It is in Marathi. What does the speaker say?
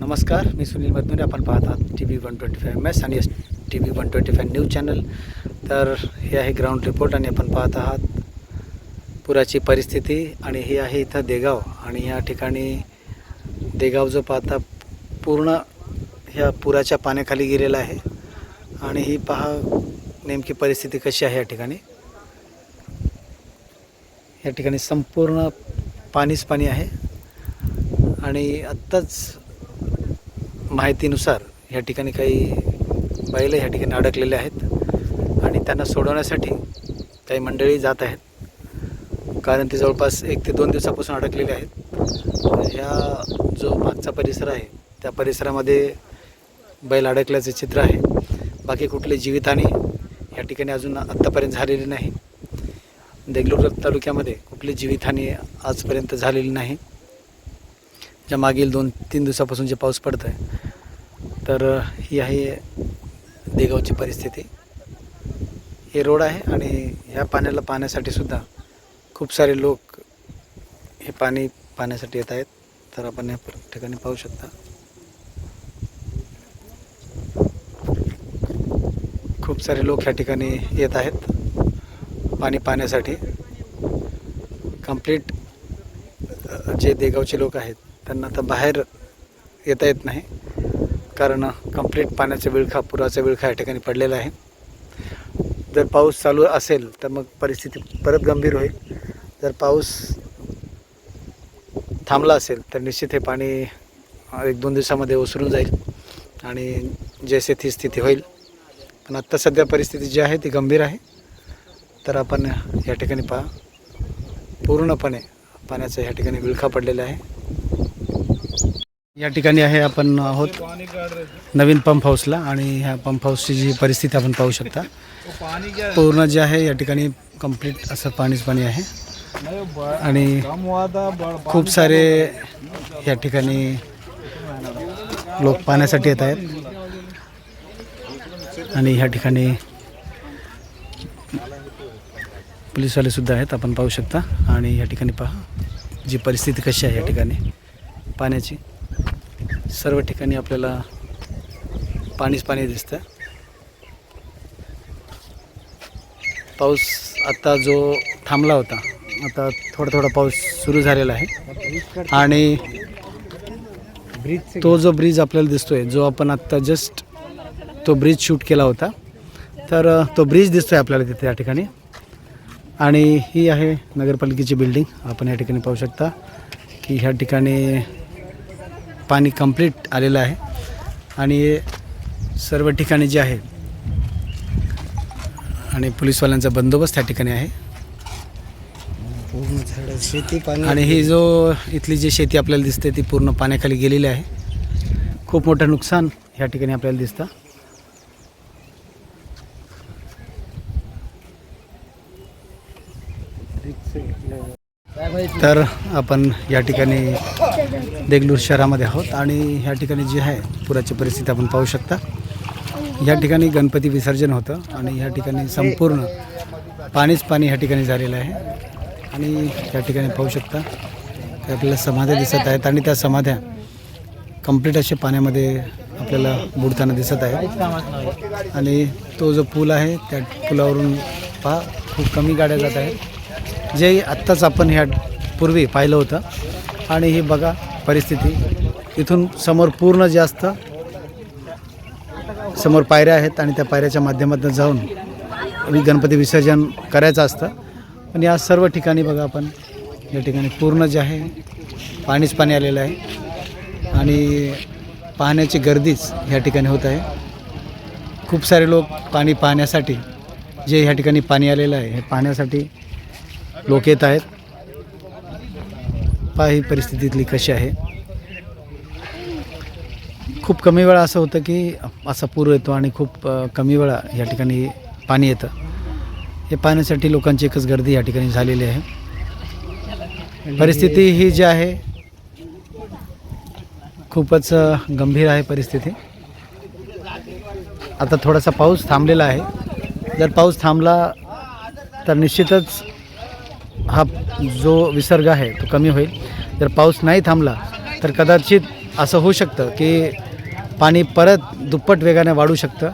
नमस्कार मी सुनील मधनुरे आपण पाहत आहात T V one twenty five M S आणि T V one twenty five news channel. तर हे आहे ग्राउंड रिपोर्ट आणि आपण पाहत आहात पुराची परिस्थिती आणि ही आहे इथं देगाव. आणि या ठिकाणी देगाव जो पाहता पूर्ण ह्या पुराच्या पाण्याखाली गेलेला आहे. आणि ही पहा नेमकी परिस्थिती कशी आहे या ठिकाणी. या ठिकाणी संपूर्ण पाणीच पाणी आहे. आणि आत्ताच माहितीनुसार या ठिकाणी काही बैल ह्या ठिकाणी अडकलेले आहेत आणि त्यांना सोडवण्यासाठी काही मंडळी जात आहेत. कारण ते जवळपास एक ते दोन दिवसापासून अडकलेले आहेत. ह्या जो मागचा परिसर आहे त्या परिसरामध्ये बैल अडकल्याचे चित्र आहे. बाकी कुठली जीवितहानी या ठिकाणी अजून आत्तापर्यंत झालेली नाही. देगलूर तालुक्यामध्ये कुठली जीवितहानी आजपर्यंत झालेली नाही. ज्या मागील दोन तीन दिवसापासून जे पाऊस पडत आहे तर ही आहे देगावची परिस्थिती. हे रोड आहे आणि ह्या पाण्याला पाहण्यासाठी सुद्धा खूप सारे लोक हे पाणी पाहण्यासाठी येत आहेत. तर आपण या ठिकाणी पाहू शकता. खूप सारे लोक ह्या ठिकाणी येत आहेत पाणी पाहण्यासाठी. कंप्लीट जे देगावचे लोक आहेत त्यांना आता बाहेर येता येत नाही. कारण कंप्लीट पाण्याचा विळखा पुराचा विळखा या ठिकाणी पडलेला आहे. जर पाऊस चालू असेल तर मग परिस्थिती परत गंभीर होईल. जर पाऊस थांबला असेल तर निश्चित हे पाणी एक दोन दिवसामध्ये ओसरून जाईल आणि जैसे ती स्थिती होईल. पण आत्ता सध्या परिस्थिती जी आहे ती गंभीर आहे. तर आपण या ठिकाणी पहा. पूर्णपणे पाण्याचा या ठिकाणी विळखा पडलेला आहे. या ठिकाणी आहे आपण आहोत नवीन पंप हाऊसला आणि ह्या पंप हाऊसची जी परिस्थिती आपण पाहू शकता पूर्ण जे आहे या ठिकाणी कंप्लीट असं पाणीच पाणी आहे. आणि खूप सारे या ठिकाणी लोक पाण्यासाठी येत आहेत. आणि ह्या ठिकाणी पोलीसवाले सुद्धा आहेत आपण पाहू शकता. आणि या ठिकाणी पहा जी परिस्थिती कशी आहे या ठिकाणी पाण्याची. सर्व ठिकाणी आपल्याला पाणीच पाणी दिसतं पाऊस आत्ता जो थांबला होता आता थोडा थोडा पाऊस सुरू झालेला आहे. आणि तो जो ब्रिज आपल्याला दिसतोय जो आपण आत्ता जस्ट तो ब्रिज शूट केला होता तर तो ब्रिज दिसतोय आपल्याला तिथे या ठिकाणी. आणि ही आहे नगरपालिकेची बिल्डिंग. आपण या ठिकाणी पाहू शकता की ह्या ठिकाणी पाणी कंप्लीट आलेलं आहे. आणि सर्व ठिकाणी जे आहे आणि पोलीसवाल्यांचा बंदोबस्त त्या ठिकाणी आहे. पूर्ण शेती पाणी. आणि ही जो इथली जी शेती आपल्याला दिसते ती पूर्ण पाण्याखाली गेलेली आहे. खूप मोठं नुकसान ह्या ठिकाणी आपल्याला दिसतं. तर आपण या ठिकाणी देगलूर शहरामध्ये आहोत आणि ह्या ठिकाणी जी आहे पुराची परिस्थिती आपण पाहू शकता. या ठिकाणी गणपती विसर्जन होतं आणि ह्या ठिकाणी संपूर्ण पाणीच पाणी ह्या ठिकाणी झालेलं आहे. आणि या ठिकाणी पाहू शकता आपल्याला समाध्या दिसत आहेत आणि त्या समाध्या कंप्लीट असे पाण्यामध्ये आपल्याला बुडताना दिसत आहेत. आणि तो जो पूल आहे त्या पुलावरून पहा खूप कमी गाड्या जात आहेत. जे आत्ताच आपण ह्या पूर्वी पाहिलं होतं. आणि ही बघा परिस्थिती. इथून समोर पूर्ण जास्त समोर पायऱ्या आहेत आणि त्या पायऱ्याच्या माध्यमातून जाऊन गणपती विसर्जन करायचं असतं. पण या सर्व ठिकाणी बघा आपण. या ठिकाणी पूर्ण जे आहे पाणीच पाणी आलेलं आहे. आणि पाहण्याची गर्दीच ह्या ठिकाणी होत आहे. खूप सारे लोक पाणी पाहण्यासाठी जे ह्या ठिकाणी पाणी आलेलं आहे हे पाहण्यासाठी लोक येत आहेत. पहा ही परिस्थितीतली कशी आहे. खूप कमी वेळा असं होतं की असा पूर येतो आणि खूप कमी वेळा या ठिकाणी पाणी येतं. हे पाहण्यासाठी लोकांची एकच गर्दी या ठिकाणी झालेली आहे. परिस्थिती ही जी आहे खूपच गंभीर आहे परिस्थिती. आता थोडासा पाऊस थांबलेला आहे. जर पाऊस थांबला तर निश्चितच हा जो विसर्ग आहे तो कमी होईल. जर पाऊस नाही थांबला तर कदाचित असं होऊ शकतं की पाणी परत दुप्पट वेगाने वाढू शकतं.